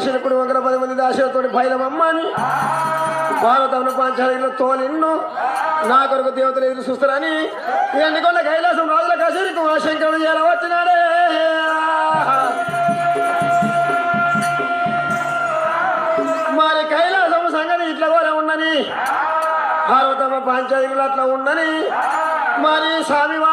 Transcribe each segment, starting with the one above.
దాసులు కూడా వందల పది మంది దాసులతో బయలమమ్మని అని పార్వతమ్మను పాంచాల తోలిన్ను నా కొరకు దేవతలు ఎదురు చూస్తారని ఎన్నికొండ కైలాసం రాజుల కసేరికి ఆ శంకరుడు ఎలా వచ్చినాడే. మరి కైలాసం సంగతి ఇట్లా కూడా ఉన్నది. భారతమ్మ పాంచాలికులు అట్లా ఉన్నది. మరి స్వామివారు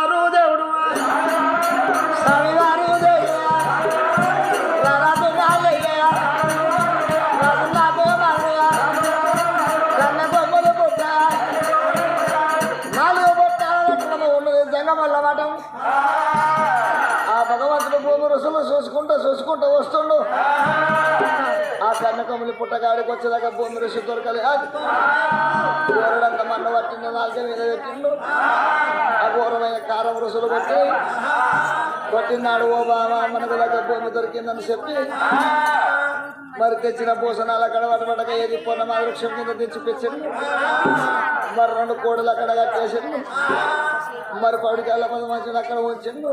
వస్తుండు. ఆ కన్నకములు పుట్టగాడికి వచ్చేదాకా భూమి ఋషి దొరకలే. ఘోరడంత మన్న పట్టిండు నాలుగు మీద పెట్టిండు ఆ ఘోరమైన కారం రుసులు కొట్టి కొట్టినాడు ఓ బాబా మనకు దగ్గర భూమి దొరికిందని చెప్పి మరి తెచ్చిన భూషణాలు అక్కడ పడబడక ఏది పొన్నమా వృక్షం కింద తెచ్చి మరి రెండు కోడలు అక్కడ కట్టేసిండు. మరి పడికాల మంది మంచిని అక్కడ ఉంచిండు.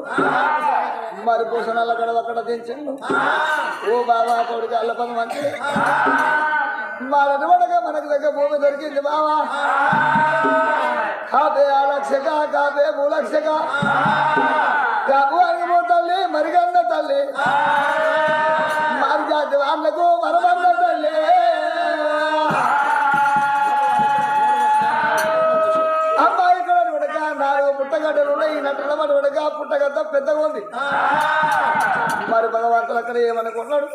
మరి పూసనాల అక్కడ అక్కడ దించిండు. ఓ బాబా పడికాల పది మంచి మరి పడక మనకు దగ్గర భూమి దొరికింది బావా. కాపే ఆ లక్షగా కాపే భూలక్షగా కాపు అడిగిపో తల్లి మరిగన్న తల్లి. మరి జాతి వాళ్ళకు మరమన్న తల్లి. పడి ఉడక పుట్టగడ్డ పెద్దగా ఉంది. మరి భగవంతుడు అక్కడ ఏమనుకున్నాడు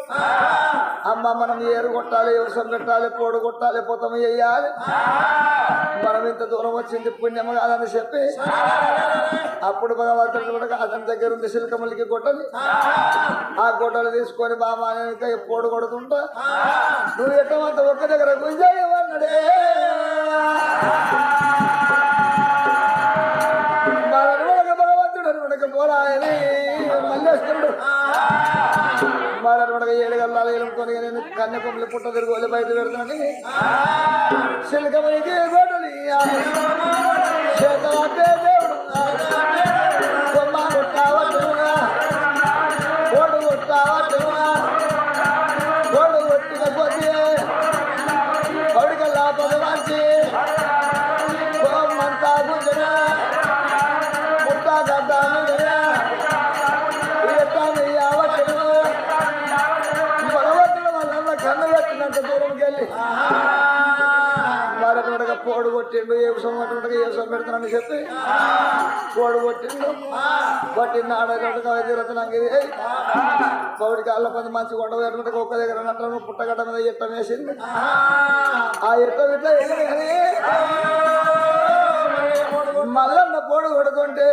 అమ్మ మనం ఏరు కొట్టాలి ఎవసం పెట్టాలి పోడు కొట్టాలి పొతం వేయాలి. మనం ఇంత దూరం వచ్చింది పుణ్యం కాదని చెప్పి అప్పుడు భగవంతుడు కూడా అతని దగ్గర ఉంది శిల్కములకి గొట్టలు ఆ. గొట్టలు తీసుకొని బాబా ఇంకా పోడు కొడుతుంటా. నువ్వు ఎట్టమంత ఒక్క దగ్గర గుంజాయమన్నాడే పోరాయని మల్లేశ్వరుడు. మరొక ఏడు గల్లాలు ఎలుముకొని నేను కన్యకొమ్మలు పుట్ట తిరుగులు బయట పెడుతున్నాను శిల్కమనికి దేవుడు. కొట్టిండు ఏ సొమ్మ పెడతానని చెప్పి కోడు కొట్టిండు. కొట్టిండు ఆడగట్టుగా కోడి పౌడి కాళ్ళ పది మంచి కొండ పెట్టినట్టు ఒక్క దగ్గర నట్టను పుట్టగడ్డ మీద ఎట్టం వేసింది ఆ ఎట్ట ఇట్లా ఎగిరి మల్లన్న పోడు కొడుతుంటే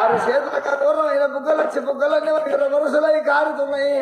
అరే చేతుల కఠోరమైన బుగ్గలు వచ్చి బుగ్గలన్నీ మనకి వరుసలై కారుతున్నాయి.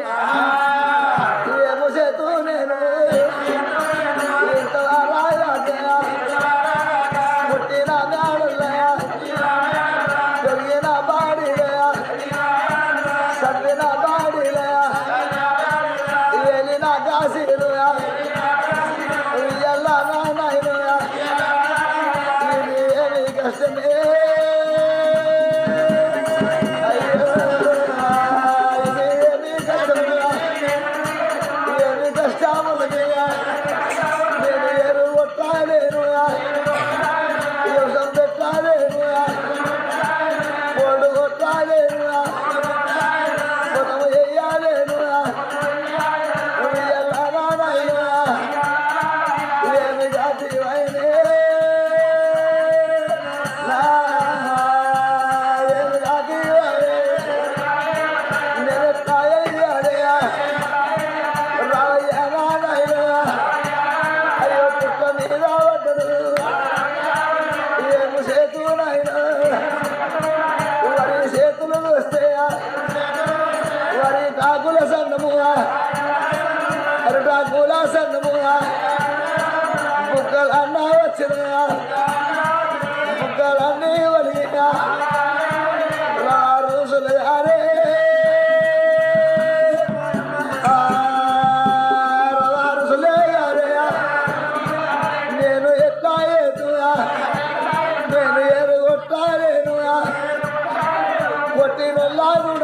எல்லாரும்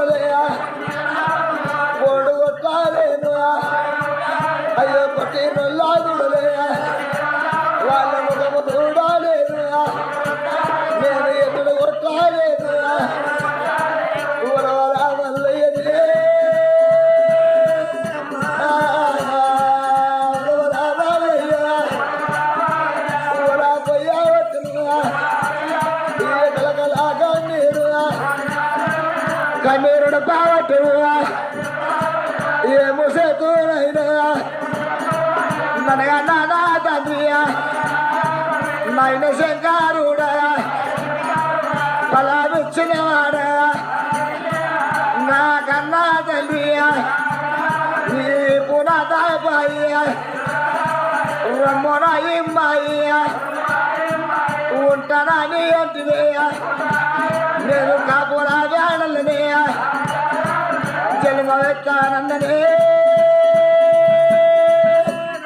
ఏమో శంకారుడా. ఫలామిచ్చిన నా కన్నా తండ్రియా. నీ పునాదాబాయ్యా రమ్మన ఉంటానని అంటివేయా నేను కాపురా వేడలనే జన్మ ఎత్తానందనే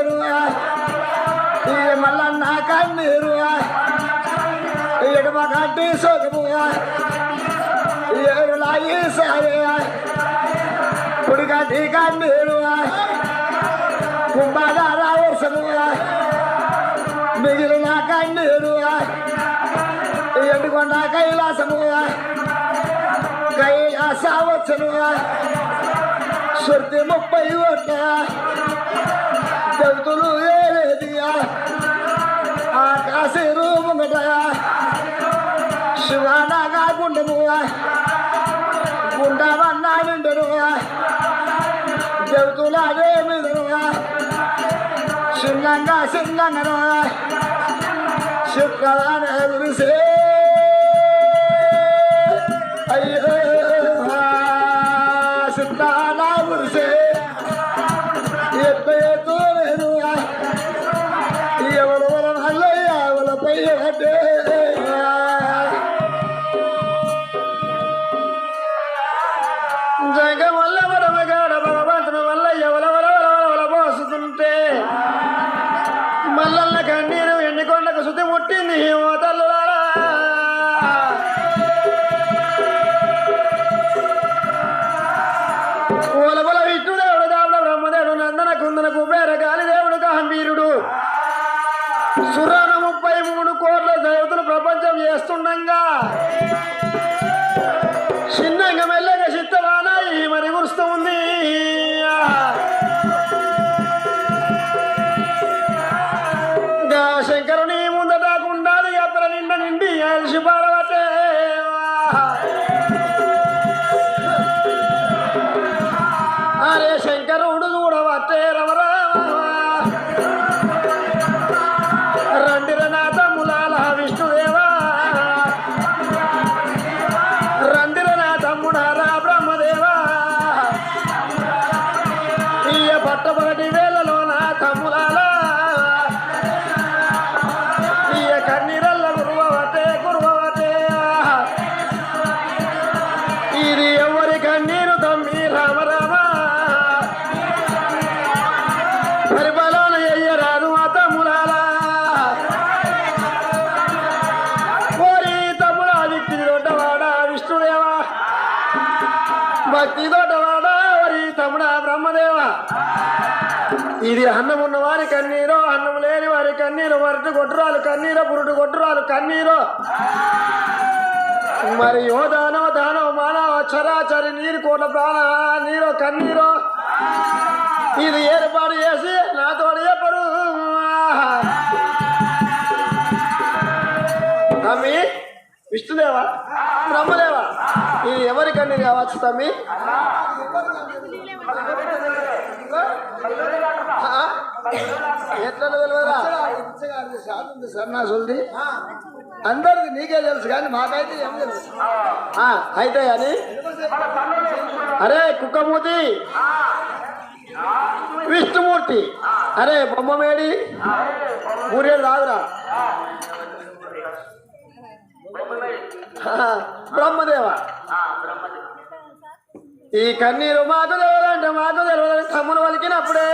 కన్నీరు మళ్ళా నా కన్నీరు ఎడమ కట్టి సోకముగా ఏడు లాగి సారే కట్టి కన్నీరు కుంభాదార వర్షముగా మిగిలిన కన్నీరు ఎండుకొండ కైలాసము కైలాస వచ్చను శృతి ముప్పై ఓట్ల జంతులు ఏలేదియా ఆకాశ రూపముట శివానాగా గుండముగా గుండమన్నా నిండను జంతులు అదే మీదనుగా చిన్నంగా చిన్నంగనుగా శుక్రవాన అయ్యో. ఇది అన్నం ఉన్న వారి కన్నీరు అన్నం లేని వారి కన్నీరు వరటి కొట్టురాలు కన్నీరు పురుటు కొట్టురాలు కన్నీరు. మరి యో దానవ దానవ మానవ చరాచరి నీరు కోట్ల ప్రాణ నీరు కన్నీరు. ఇది ఏర్పాటు చేసి నాతో చెప్పరు తమ్మి విష్ణుదేవా బ్రహ్మదేవా ఇది ఎవరి కన్నీరు కావచ్చు తమ్మి? ఎట్లా తెలియదా సన్నాసులది. అందరికి నీకే తెలుసు కానీ మాకైతే ఏం తెలుసు. ఆ, అయితే కానీ అరే కుక్కమూతి. విష్ణుమూర్తి. అరే బొమ్మమేడి ఊరేడు రాదురా. బ్రహ్మదేవ. ఈ కన్నీరు మాకు తెలియదంటే మాకు తెలియదని తమ్ముడు వలికినప్పుడే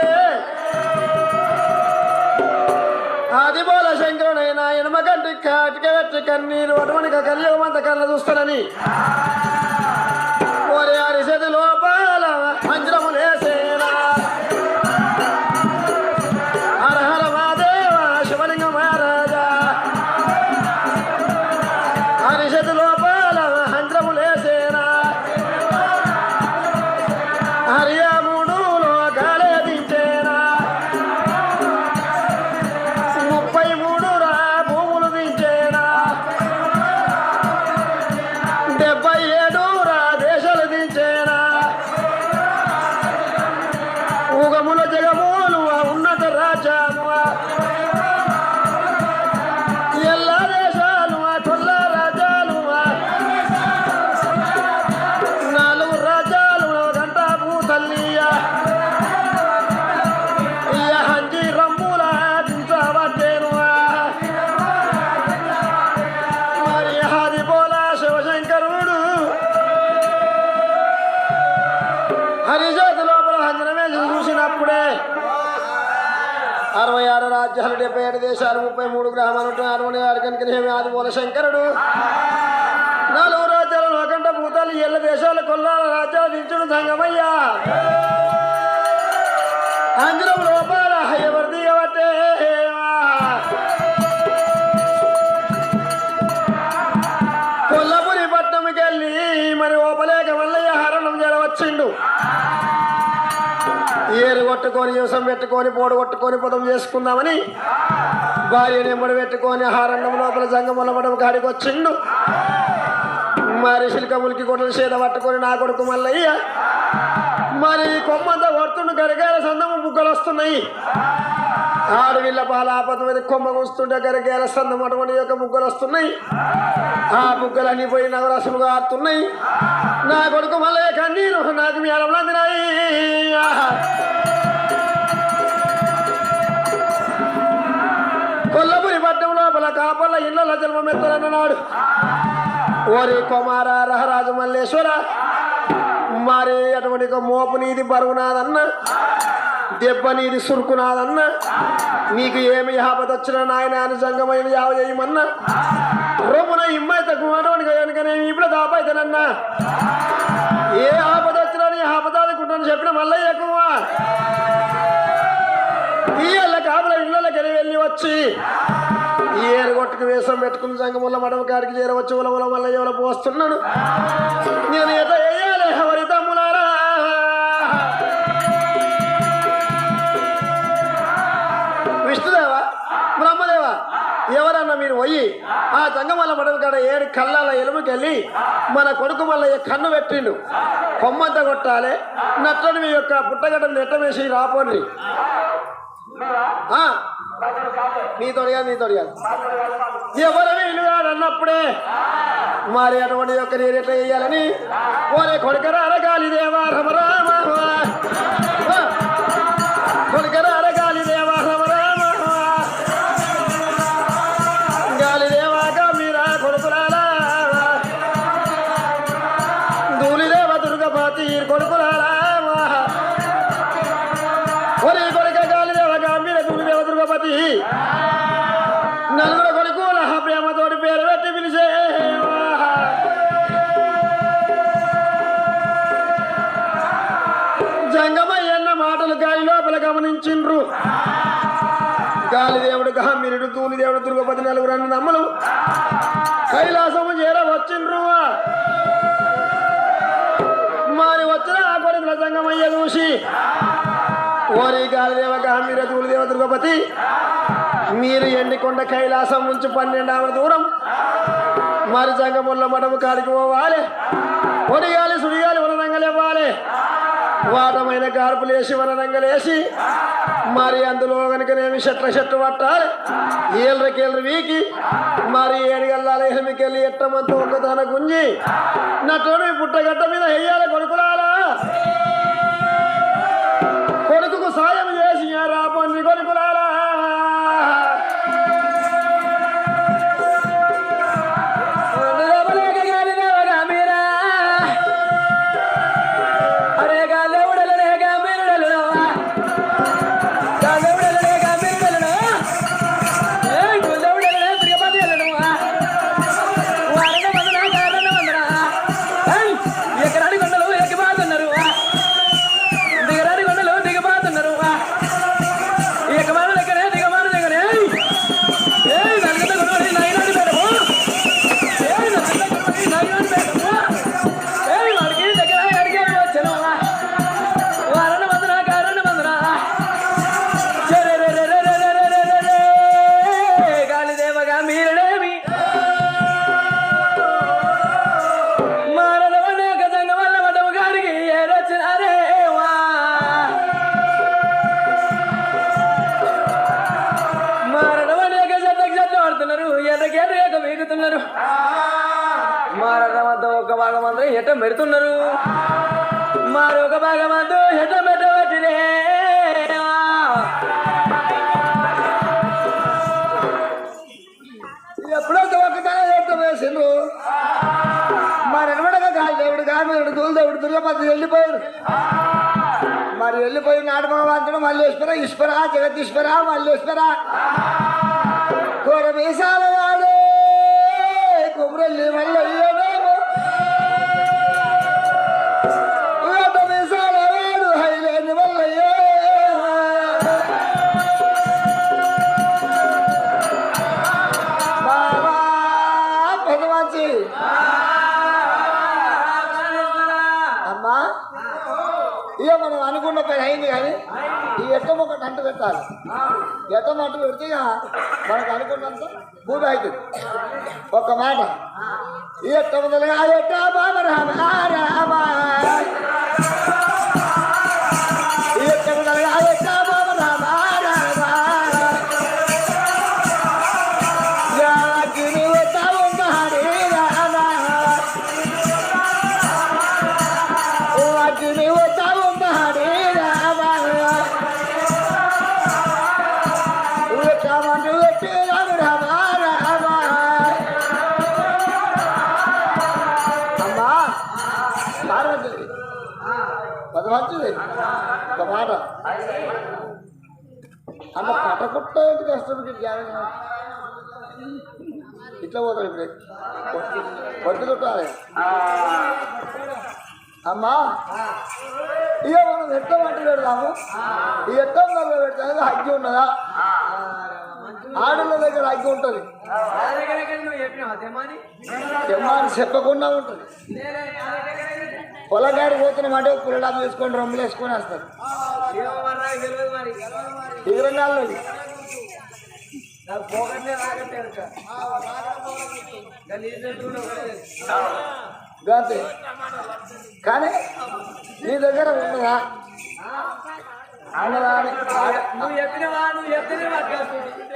ఆదిబోల శంకరుడైన ఎనమ కంటి కాటిక కట్టి కన్నీరు అటువంటి కలియుగమంత కళ్ళ చూస్తానని. ఓరే అరిసెది లోపాల మంజరములేసేనా అరవై ఆరు రాజ్యాలు డెబ్బై ఏడు దేశాలు ముప్పై మూడు గ్రామాలు అరవై ఆరు కనుక ఆది మూల శంకరుడు. నాలుగు రాజ్యాలు లోకంట భూతాలు ఎల్ల దేశాల కొల్లాల రాజ్యాలు దించుడు సంగమయ్యా అంజనం కొట్టుకొని యూసం పెట్టుకొని పోడు కొట్టుకొని పొదం చేసుకుందామని భార్య నెంబడి పెట్టుకొని హారణం లోపల జంగముల కాడికి వచ్చిండు. మరి శిల్కములకి కొట్టలు చేత పట్టుకొని నా కొడుకు మల్లయ్య. మరి కొమ్మంతా కొడుతుండు గరిగాల సందము బుగ్గలు వస్తున్నాయి. ఆడవిల్ల పాల ఆపద మీద కొమ్మ కూస్తుంటే గరిగాల సందం అటువంటి యొక్క ముగ్గులు వస్తున్నాయి. ఆ బుగ్గలన్నీ పోయి నవరసముగా ఆడుతున్నాయి నా కొడుకు మల్లయ్య కన్నీరు నాకు మీ ఆహా. పట్టణం లోపల కాపల్ల ఇళ్ళ జన్మం ఎత్తారన్నాడు ఓరి కుమార రహరాజు మల్లేశ్వర మరి అటువంటి మోపునీది మోపు నీది బరువు దెబ్బ నీది సురుకు నీకు ఏమి ఆపద వచ్చినా నాయన అని సంగమైన యావ చేయమన్నా రొమ్మున ఇమ్మాయి అటువంటి కనుకనే ఇప్పుడు దాపైతేనన్నా. ఏ ఆపద వచ్చినా నీ ఆపదాదుకుంటాను చెప్పిన మళ్ళీ ఎక్కువ ఇళ్ళ కాపుల ఇళ్ళకి వెళ్ళి వచ్చి ఈ ఏరుగొట్టుకు వేషం పెట్టుకుని సంగముల మడవ కాడికి చేరవచ్చు ఉలవల వల్ల ఎవరు పోస్తున్నాడు నేను ఎట వేయాలి ఎవరి తమ్ములారా విష్ణుదేవా బ్రహ్మదేవా ఎవరన్నా మీరు పోయి ఆ జంగమల్ల మడవ కాడ ఏడు కళ్ళాల ఎలుముకెళ్ళి మన కొడుకు మల్లయ్య కన్ను పెట్టిండు. కొమ్మంత కొట్టాలి నట్టని మీ యొక్క పుట్టగడ్డను నెట్టమేసి రాపోండి. ఆ, నీతో నీతోడిగా ఎవరని ఇల్లుగాడు అన్నప్పుడే మరి అటువంటి యొక్క నేను ఎట్లా చేయాలని? ఓరే కొడుకరా అరగాలి దేవా రమ. నన్ను నమ్మలు కైలాసము చేర వచ్చిండ్రు. మరి వచ్చిన ఆ కొడుకుల జంగమయ్య చూసి ఓరి గాలిదేవ గంభీర తూలిదేవ దుర్గపతి మీరు ఎండికొండ కైలాసం నుంచి పన్నెండవ దూరం మరి జంగముల్ల మఠము కాడికి పోవాలి. పొడిగాలి సుడిగాలి వనరంగలేవాలి వాటమైన గార్పులేసి వనరంగలేసి మరి అందులో కనుకనేమి చెట్ల చెట్టు పట్టాలి. ఏళ్ళకేళ్ళు వీకి మరి ఏడుగల్లాలి ఎనిమికెళ్ళి ఎట్టమంతా ఒక్కదాన గుంజి నటుని పుట్టగట్ట మీద వెయ్యాలి కొడుకులారా. ఎట పెడుతున్నారు మరొక భగవంతు ఎట పెట్టవచ్చునే ఎప్పుడో ఒక్కసారి చెప్తారు మరి ఎనబడగా కాదు దేవుడు కాదు దేవుడు దుర్గపతి వెళ్ళిపోయారు. మరి వెళ్ళిపోయి నాటమవంతుడు మల్లేశ్వర ఈశ్వర జగదీశ్వర మల్లేశ్వర కోర వేసాల వాడే కుమరల్లి పెట్టాలి ఎట్టం అంటు పెడితే ఇక మనకు అనుకున్నంత భూమి అవుతుంది ఒక్క మాట ఈ ఎట్ట మొదలుగా ఆ ఎట్ట బాబా రామ కదండి ఒక మాట అమ్మ పట్టకుట్ట కుట్ట కష్టపడి జ్ఞానం ఇట్లా పోతాడు ఇప్పుడు. పట్టు చుట్టాలి అమ్మా ఇక మనం ఎట్లా వంట పెడతాము? ఈ ఎట్లా ఉందో పెడతాము హగ్గి ఉన్నదా? ఆడల దగ్గర హగ్గి ఉంటుంది. చెప్పకుండా ఉంటుంది. పొలగాడి పోతున్న మాట పుల్లడాపు వేసుకొని రొమ్ములు వేసుకొని వస్తారు. కానీ నీ దగ్గర ఉన్నదా?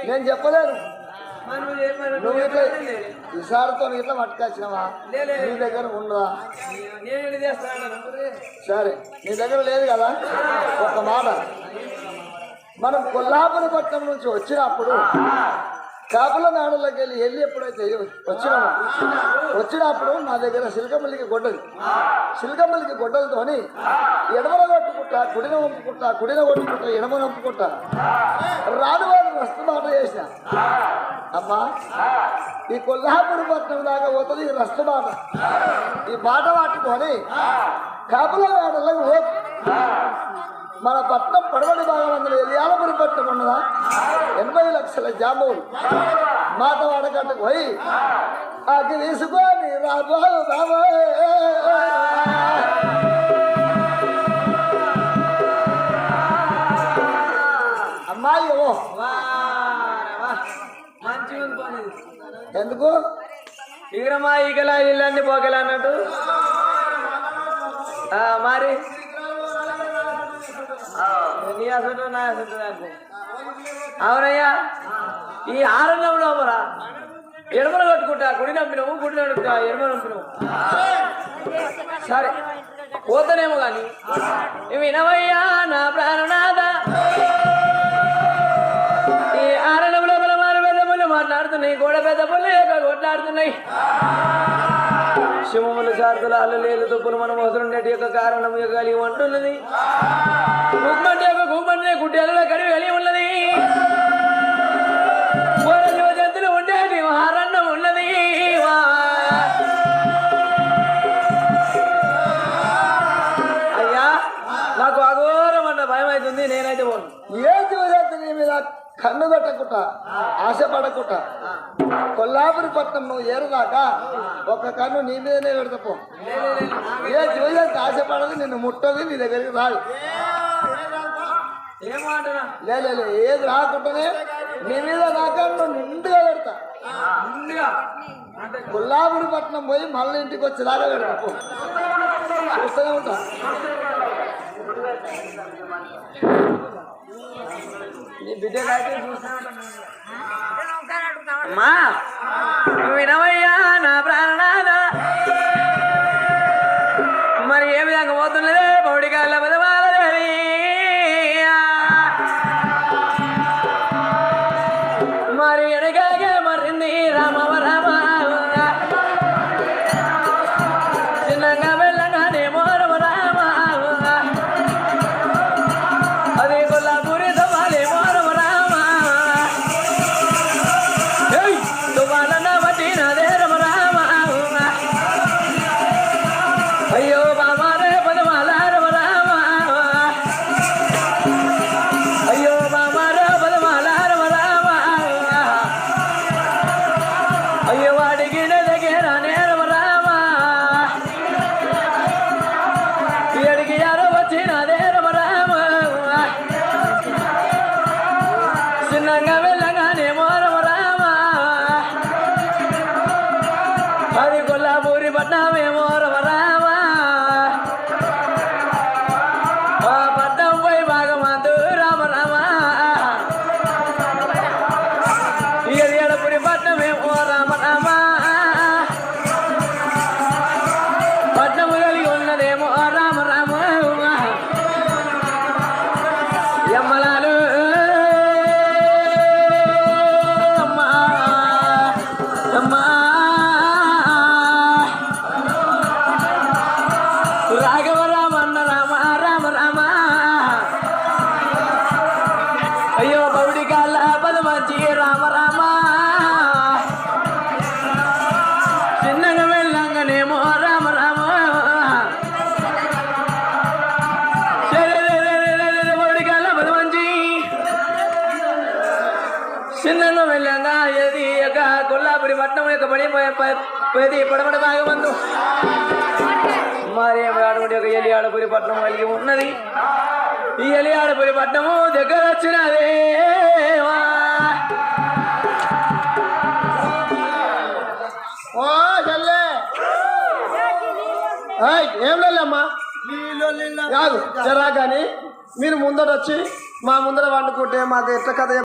నేను చెప్పలేను నువ్వు ఇట్లా ఇట్లా పట్టుకొచ్చినావా? నీ దగ్గర చేస్తాను సరే నీ దగ్గర లేదు కదా? ఒక మాట. మనం కొల్లాపురపట్నం నుంచి వచ్చినప్పుడు కాపుల నాడులోకి వెళ్ళి వెళ్ళి ఎప్పుడైతే వచ్చినామో వచ్చినప్పుడు నా దగ్గర సిల్కమల్లికి గొడ్డలు. సిల్కమల్లికి గొడ్డలతోని ఎడమల కొట్టుకుంటా కుడిన వంపుకుంటా కుడిన కొట్టుకుంటా ఎడమ వంపుకుంటా. రాను రస్తు మాట చేసిన. అమ్మా ఈ కొల్లాపురి పట్నం దాకా పోతుంది ఈ రస్త బాట ఈ బాట పట్టుకొని కాపుల నాడులకు పో మన పట్నం పడవడి భాగం అందులో ఎలియాలపురి పట్నం ఉన్నదా? ఎనభై లక్షల జాంబవులు మాత వాడకట్టుకు పోయి అది తీసుకొని రాబో ఓ ఎందుకు? ఈగరమా ఈగల ఇల్లండి పోగల అన్నట్టు? ఆ, మరి? నీ అసలు నా అసలు అవునయ్యా ఈ ఆరంభం లోపల ఎడమలు కట్టుకుంటా గుడి నంపినవు గుడి నడుపుతా ఎడమ నంపినవు సరే పోతనేమో కానీ. వినవయ్యా నా ప్రాణనాథ. మాట్లాడుతున్నాయి గోడ పెద్ద పుల్లు యొక్క కొట్లాడుతున్నాయి. శివములు శారదులు అల్లలేదు తుప్పులు మన మొదలుండేటి యొక్క కారణం యొక్క కలిగి ఉంటున్నది. గుమ్మంటి యొక్క గుమ్మంటి గుడ్డెలలో కలిగి కలిగి ఉన్నది. కోర జంతువులు ఉండేటి మహారణం ఉన్నది. అయ్యా నాకు అఘోరమన్న భయం అవుతుంది నేనైతే పోను. ఏ జీవజాతి మీద కన్ను పెట్టకుట ఆశపడకుట. కొల్లాపురి పట్నం నువ్వు ఒక కన్ను నీ మీదనే పెడతాపో. ఏ జీవజాతి ఆశపడదు నిన్ను ముట్టదు నీ దగ్గరికి రాదు. లేదు లే ఏది రాకుండానే నీ మీద నా నువ్వు నిండుగా పెడతా. కొల్లాపురి పట్నం పోయి మళ్ళీ ఇంటికి వచ్చేలాగా పెడతాపో చూస్తూనే ఉంటా. నీ బిడ్డకైతే అమ్మా వినవయ్యా నా ప్రాణనాథ మరి ఏ విధంగా పోతున్నదే పౌడికాళ్ళ చిన్నంగా పదమంచి రామ రామ చిన్నగా వెళ్ళంగానేమో రామ రామ బౌడి కాళ్ళ పదమంచి చిన్నగా వెళ్ళంగా ఏది యొక్క కొల్లాపురి పట్నం యొక్క పడి పది పడమట భాగమందు మరి అటువంటి ఒక ఎలియాడపురి పట్నం కలిగి ఉన్నది ఈ ఎలియాడపురి పట్నము దగ్గర వచ్చినదే ఓ చెల్లె. ఏం లేదమ్మా? కాదు జరా కానీ మీరు ముందట వచ్చి మా ముందర వండుకుంటే మాకు ఎట్ల కథ